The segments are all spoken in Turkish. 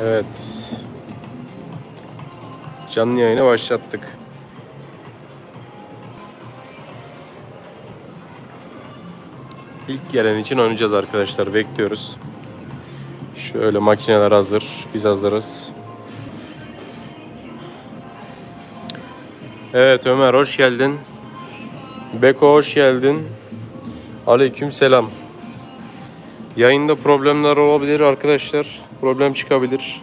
Evet. Canlı yayını başlattık. İlk gelen için oynayacağız arkadaşlar. Bekliyoruz. Şöyle makineler hazır. Biz hazırız. Evet Ömer hoş geldin. Beko hoş geldin. Aleyküm selam. Yayında problemler olabilir arkadaşlar. Problem çıkabilir.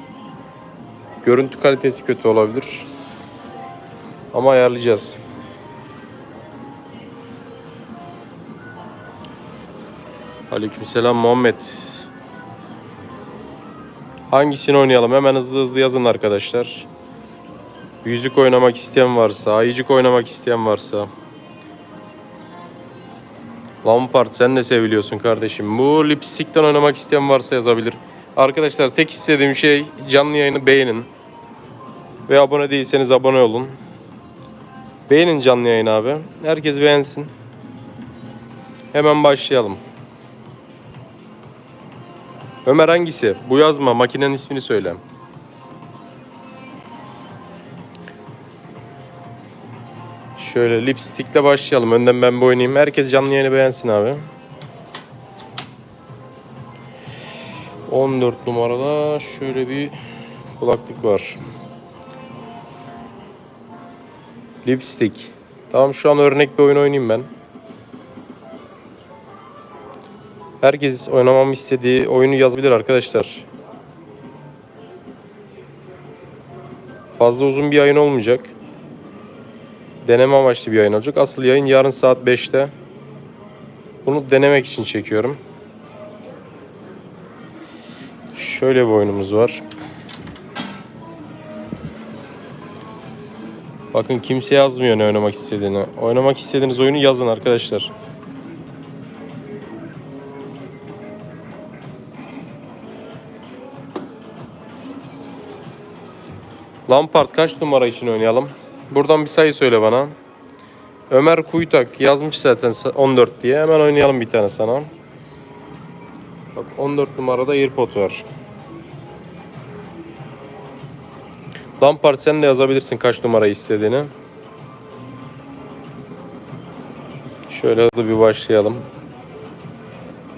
Görüntü kalitesi kötü olabilir. Ama ayarlayacağız. Aleykümselam Muhammed. Hangisini oynayalım? Hemen hızlı hızlı yazın arkadaşlar. Yüzük oynamak isteyen varsa, ayıcık oynamak isteyen varsa. Lampard sen de seviliyorsun kardeşim. Bu lipstick'ten oynamak isteyen varsa yazabilir. Arkadaşlar tek istediğim şey canlı yayını beğenin. Ve abone değilseniz abone olun. Beğenin canlı yayını abi. Herkes beğensin. Hemen başlayalım. Ömer hangisi? Bu yazma. Makinenin ismini söyle. Şöyle lipstick'le başlayalım. Önden ben bir oynayayım. Herkes canlı yayını beğensin abi. 14 numarada şöyle bir kulaklık var. Lipstick. Tamam şu an örnek bir oyun oynayayım ben. Herkes oynamamı istediği oyunu yazabilir arkadaşlar. Fazla uzun bir yayın olmayacak. Deneme amaçlı bir yayın olacak. Asıl yayın yarın saat 5'te. Bunu denemek için çekiyorum. Şöyle bir oyunumuz var. Bakın kimse yazmıyor ne oynamak istediğini. Oynamak istediğiniz oyunu yazın arkadaşlar. Lampard kaç numara için oynayalım? Buradan bir sayı söyle bana. Ömer Kuytak yazmış zaten 14 diye. Hemen oynayalım bir tane sana. Bak 14 numarada AirPod var. Lampard sen de yazabilirsin kaç numara istediğini. Şöyle hızlı bir başlayalım.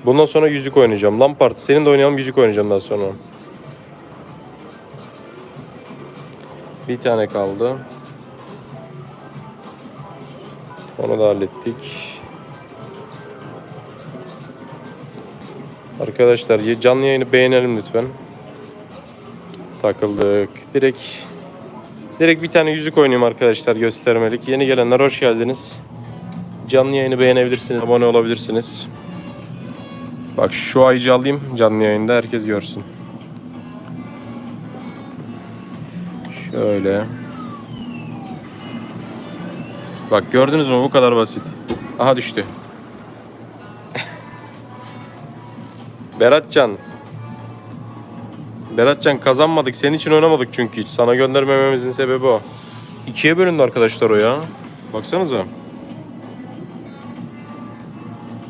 Bundan sonra yüzük oynayacağım. Lampard senin de oynayalım yüzük oynayacağım daha sonra. Bir tane kaldı. Onu da hallettik. Arkadaşlar canlı yayını beğenelim lütfen. Takıldık. Direkt direkt bir tane yüzük oynayayım arkadaşlar göstermelik. Yeni gelenler hoş geldiniz. Canlı yayını beğenebilirsiniz, abone olabilirsiniz. Bak şu ayıcı alayım canlı yayında herkes görsün. Şöyle. Bak gördünüz mü bu kadar basit. Aha düştü. Beratcan. Beratcan kazanmadık. Senin için oynamadık çünkü hiç. Sana göndermememizin sebebi o. İkiye bölündü arkadaşlar o ya. Baksanıza.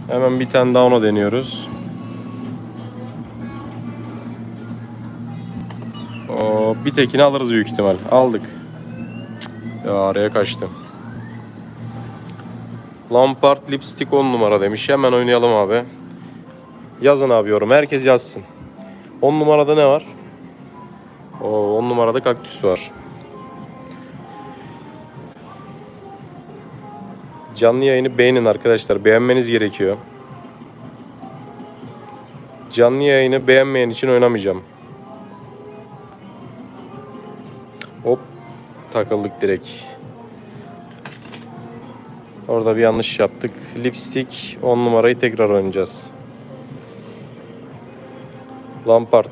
Hemen bir tane daha ona deniyoruz. O bir tekini alırız büyük ihtimal. Aldık. Ya araya kaçtı. Lampard lipstick 10 numara demiş. Hemen oynayalım abi. Yazın abi yorum. Herkes yazsın. 10 numarada ne var? O 10 numarada kaktüs var. Canlı yayını beğenin arkadaşlar. Beğenmeniz gerekiyor. Canlı yayını beğenmeyen için oynamayacağım. Hop takıldık direkt. Orada bir yanlış yaptık. Lipstick 10 numarayı tekrar oynayacağız. Lampard.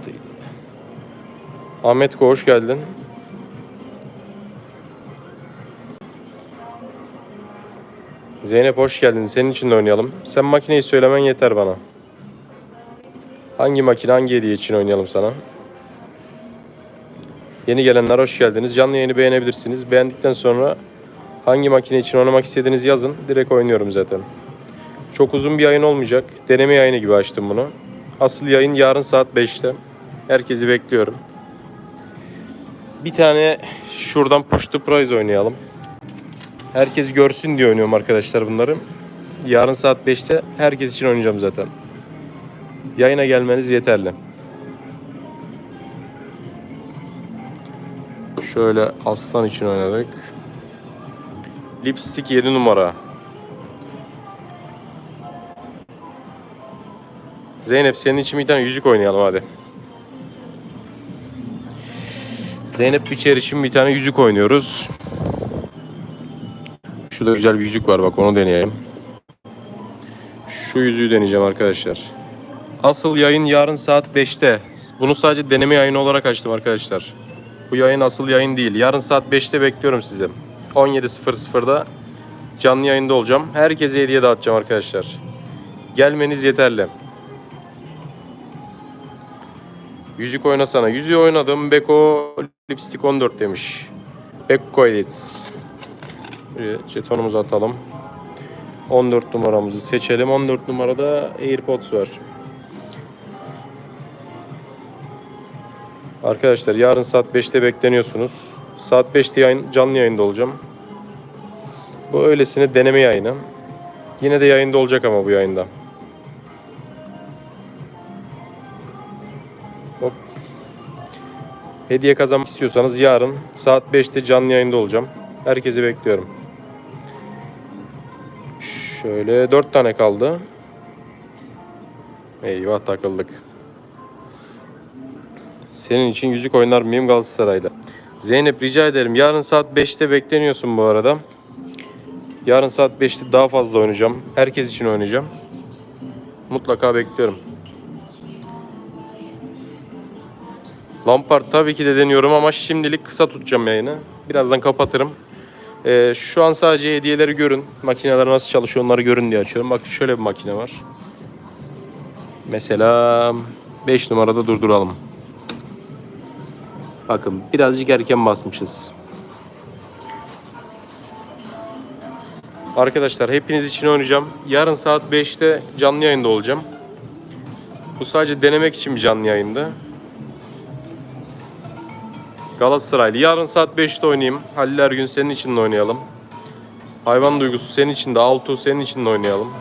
Ahmet hoş geldin. Zeynep hoş geldin. Senin için de oynayalım. Sen makineyi söylemen yeter bana. Hangi makine hangi hediye için oynayalım sana? Yeni gelenler hoş geldiniz. Canlı yayını beğenebilirsiniz. Beğendikten sonra hangi makine için oynamak istediğiniz yazın. Direkt oynuyorum zaten. Çok uzun bir yayın olmayacak. Deneme yayını gibi açtım bunu. Asıl yayın yarın saat 5'te. Herkesi bekliyorum. Bir tane şuradan push to prize oynayalım. Herkes görsün diye oynuyorum arkadaşlar bunları. Yarın saat 5'te herkes için oynayacağım zaten. Yayına gelmeniz yeterli. Şöyle aslan için oynadık. Lipstick 7 numara. Zeynep senin için bir tane yüzük oynayalım hadi. Zeynep Biçer için bir tane yüzük oynuyoruz. Şurada güzel bir yüzük var bak onu deneyelim. Şu yüzüğü deneyeceğim arkadaşlar. Asıl yayın yarın saat 5'te. Bunu sadece deneme yayını olarak açtım arkadaşlar. Bu yayın asıl yayın değil. Yarın saat 5'te bekliyorum sizi. 17.00'da canlı yayında olacağım. Herkese hediye dağıtacağım arkadaşlar. Gelmeniz yeterli. Yüzük oynasana. Yüzüğü oynadım. Beko Lipstick 14 demiş. Beko Edits. Jetonumuzu atalım. 14 numaramızı seçelim. 14 numarada AirPods var. Arkadaşlar yarın saat 5'te bekleniyorsunuz. Saat 5'te yayın, canlı yayında olacağım. Bu öylesine deneme yayını. Yine de yayında olacak ama bu yayında. Hop. Hediye kazanmak istiyorsanız yarın saat 5'te canlı yayında olacağım. Herkesi bekliyorum. Şöyle 4 tane kaldı. Eyvah takıldık. Senin için yüzük oynar mıyım Galatasaray'da? Zeynep rica ederim. Yarın saat 5'te bekleniyorsun bu arada. Yarın saat 5'te daha fazla oynayacağım. Herkes için oynayacağım. Mutlaka bekliyorum. Lampard tabii ki de deniyorum ama şimdilik kısa tutacağım yayını. Birazdan kapatırım. Ee, şu an sadece hediyeleri görün. Makineler nasıl çalışıyor onları görün diye açıyorum. Bakın şöyle bir makine var. Mesela 5 numarada durduralım. Bakın birazcık erken basmışız. Arkadaşlar hepiniz için oynayacağım. Yarın saat 5'te canlı yayında olacağım. Bu sadece denemek için bir canlı yayında. Galatasaraylı. Yarın saat 5'te oynayayım. Halil Ergün senin için de oynayalım. Hayvan duygusu senin için de. Altuğ senin için de oynayalım.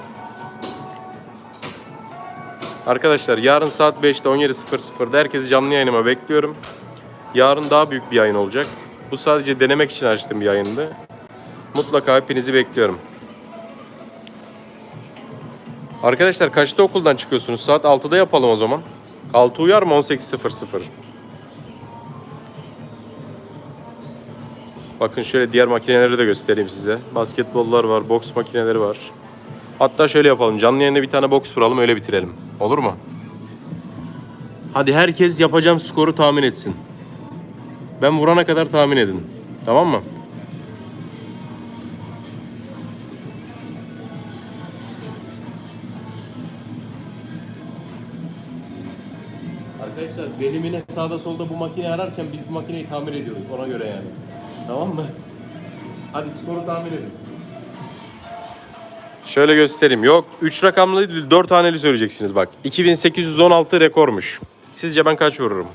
Arkadaşlar yarın saat 5'te 17.00'da herkesi canlı yayınıma bekliyorum. Yarın daha büyük bir yayın olacak. Bu sadece denemek için açtığım bir yayındı. Mutlaka hepinizi bekliyorum. Arkadaşlar kaçta okuldan çıkıyorsunuz? Saat 6'da yapalım o zaman. 6 uyar mı 18.00? Bakın şöyle diğer makineleri de göstereyim size. Basketbollar var, boks makineleri var. Hatta şöyle yapalım. Canlı yayında bir tane boks vuralım öyle bitirelim. Olur mu? Hadi herkes yapacağım skoru tahmin etsin. Ben vurana kadar tahmin edin. Tamam mı? Arkadaşlar benimine sağda solda bu makineyi ararken biz bu makineyi tamir ediyoruz ona göre yani. Tamam mı? Hadi skoru tahmin edin. Şöyle göstereyim. Yok 3 rakamlı değil 4 haneli söyleyeceksiniz bak. 2816 rekormuş. Sizce ben kaç vururum?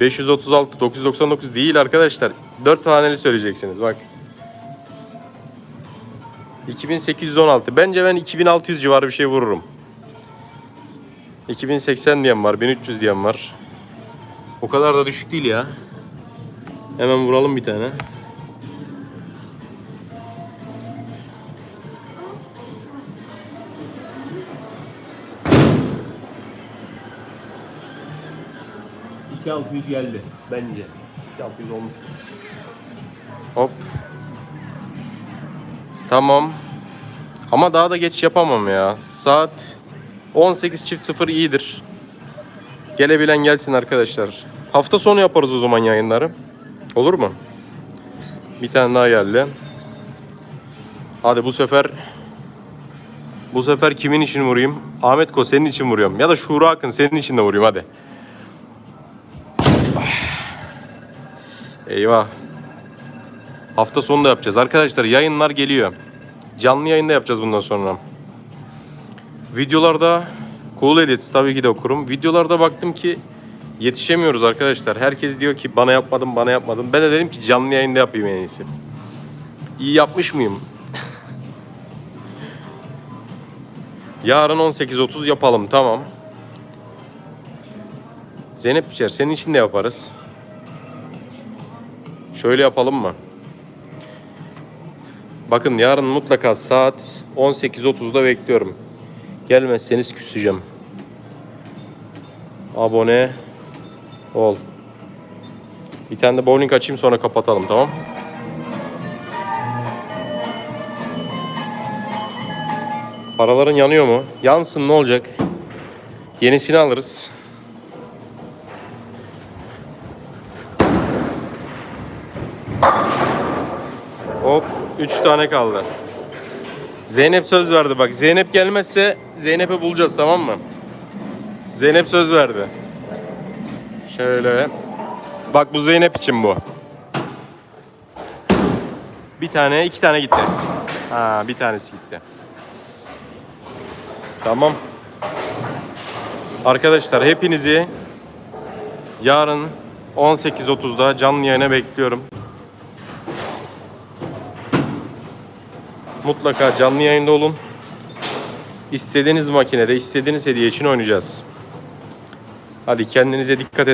536, 999 değil arkadaşlar. 4 haneli söyleyeceksiniz bak. 2816. Bence ben 2600 civarı bir şey vururum. 2080 diyen var, 1300 diyen var. O kadar da düşük değil ya. Hemen vuralım bir tane. İki altı yüz geldi bence. İki altı yüz olmuş. Hop. Tamam. Ama daha da geç yapamam ya. Saat 18 çift 0 iyidir. Gelebilen gelsin arkadaşlar. Hafta sonu yaparız o zaman yayınları. Olur mu? Bir tane daha geldi. Hadi bu sefer bu sefer kimin için vurayım? Ahmet Ko senin için vuruyorum. Ya da Şura Akın senin için de vurayım hadi. Eyvah. Hafta sonu da yapacağız. Arkadaşlar yayınlar geliyor. Canlı yayında yapacağız bundan sonra. Videolarda Cool Edits tabii ki de okurum. Videolarda baktım ki Yetişemiyoruz arkadaşlar. Herkes diyor ki bana yapmadın, bana yapmadın. Ben de dedim ki canlı yayında yapayım en iyisi. İyi yapmış mıyım? Yarın 18.30 yapalım tamam. Zeynep Biçer senin için de yaparız. Şöyle yapalım mı? Bakın yarın mutlaka saat 18.30'da bekliyorum. Gelmezseniz küseceğim. Abone ol. Bir tane de bowling açayım sonra kapatalım tamam? Paraların yanıyor mu? Yansın ne olacak? Yenisini alırız. Hop 3 tane kaldı. Zeynep söz verdi bak. Zeynep gelmezse Zeynep'i bulacağız tamam mı? Zeynep söz verdi. Şöyle. Bak bu Zeynep için bu. Bir tane, iki tane gitti. Ha, bir tanesi gitti. Tamam. Arkadaşlar hepinizi yarın 18.30'da canlı yayına bekliyorum. Mutlaka canlı yayında olun. İstediğiniz makinede, istediğiniz hediye için oynayacağız. Hadi kendinize dikkat edin.